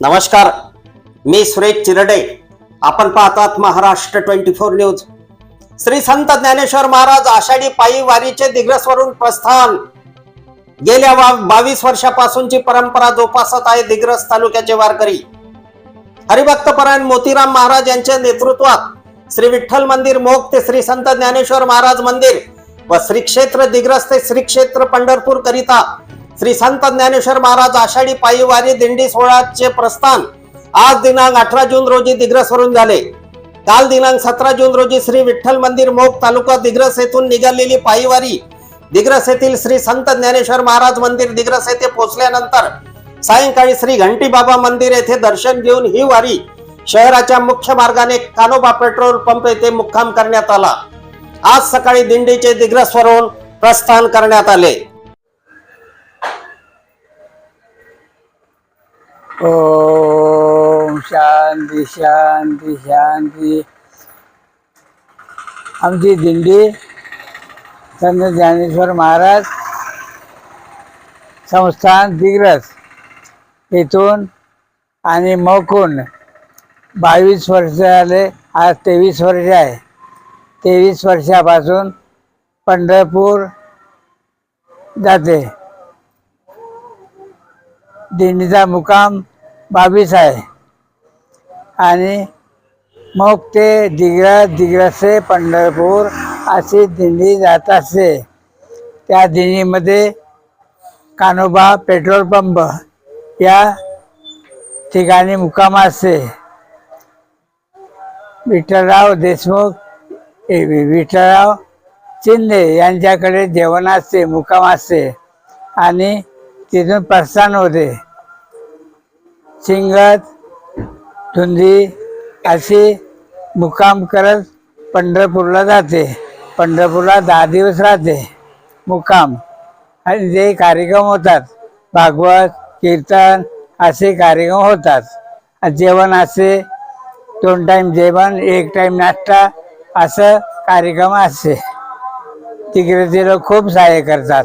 नमस्कार मी सुरेश चिरडे. आपण पाहतात Maharashtra twenty four news. Shri Sant Dnyaneshwar Maharaj Ashadhi पायी वारीचे दिग्रसवरून प्रस्थान. गेल्या बावीस वर्षापासूनची परंपरा जोपासत आहे दिग्रस तालुक्याचे वारकरी. हरिभक्तपरायण मोतीराम महाराज यांच्या नेतृत्वात श्री विठ्ठल मंदिर मोग ते श्री संत ज्ञानेश्वर महाराज मंदिर व श्री क्षेत्र दिग्रस ते श्री क्षेत्र पंढरपूर करिता श्री संत ज्ञानेश्वर महाराज आषाढी पायीवारी दिंडी सोहळ्याचे प्रस्थान आज दिनांक अठरा जून रोजी दिग्रसवरून झाले. काल दिनांक सतरा जून रोजी श्री विठ्ठल मंदिर मोग तालुका दिग्रस येथून निघालेली पायीवारी दिग्रस येथील श्री संत ज्ञानेश्वर महाराज मंदिर दिग्रस येथे पोहोचल्यानंतर सायंकाळी श्री घंटी बाबा मंदिर येथे दर्शन घेऊन ही वारी शहराच्या मुख्य मार्गाने कानोबा पेट्रोल पंप येथे मुक्काम करण्यात आला. आज सकाळी दिंडीचे दिग्रसवरून प्रस्थान करण्यात आले. ओम शांती शांती शांती. आमची दिंडी संत ज्ञानेश्वर महाराज संस्थान दिग्रस येथून आणि मकून बावीस वर्ष झाले आज तेवीस वर्ष आहे. तेवीस वर्षापासून पंढरपूर जाते. दिंडीचा मुकाम बावीस आहे. आणि मग ते दिग्रस दिग्रसे पंढरपूर अशी दिंडी जात असते. त्या दिंडीमध्ये कानोबा पेट्रोल पंप या ठिकाणी मुक्काम असते. विठ्ठलराव देशमुख ए, विठ्ठलराव शिंदे यांच्याकडे जेवण असते मुक्काम असते. आणि तिथून प्रस्थान होते. शिंगत धुंदी अशी मुक्काम करत पंढरपूरला जाते. पंढरपूरला दहा दिवस राहते मुक्काम. आणि जे कार्यक्रम होतात. भागवत कीर्तन असे कार्यक्रम होतात. जेवण असे दोन टाईम जेवण एक टाईम नाश्ता असं कार्यक्रम असते. तिकडे ते लोक खूप सहाय्य करतात.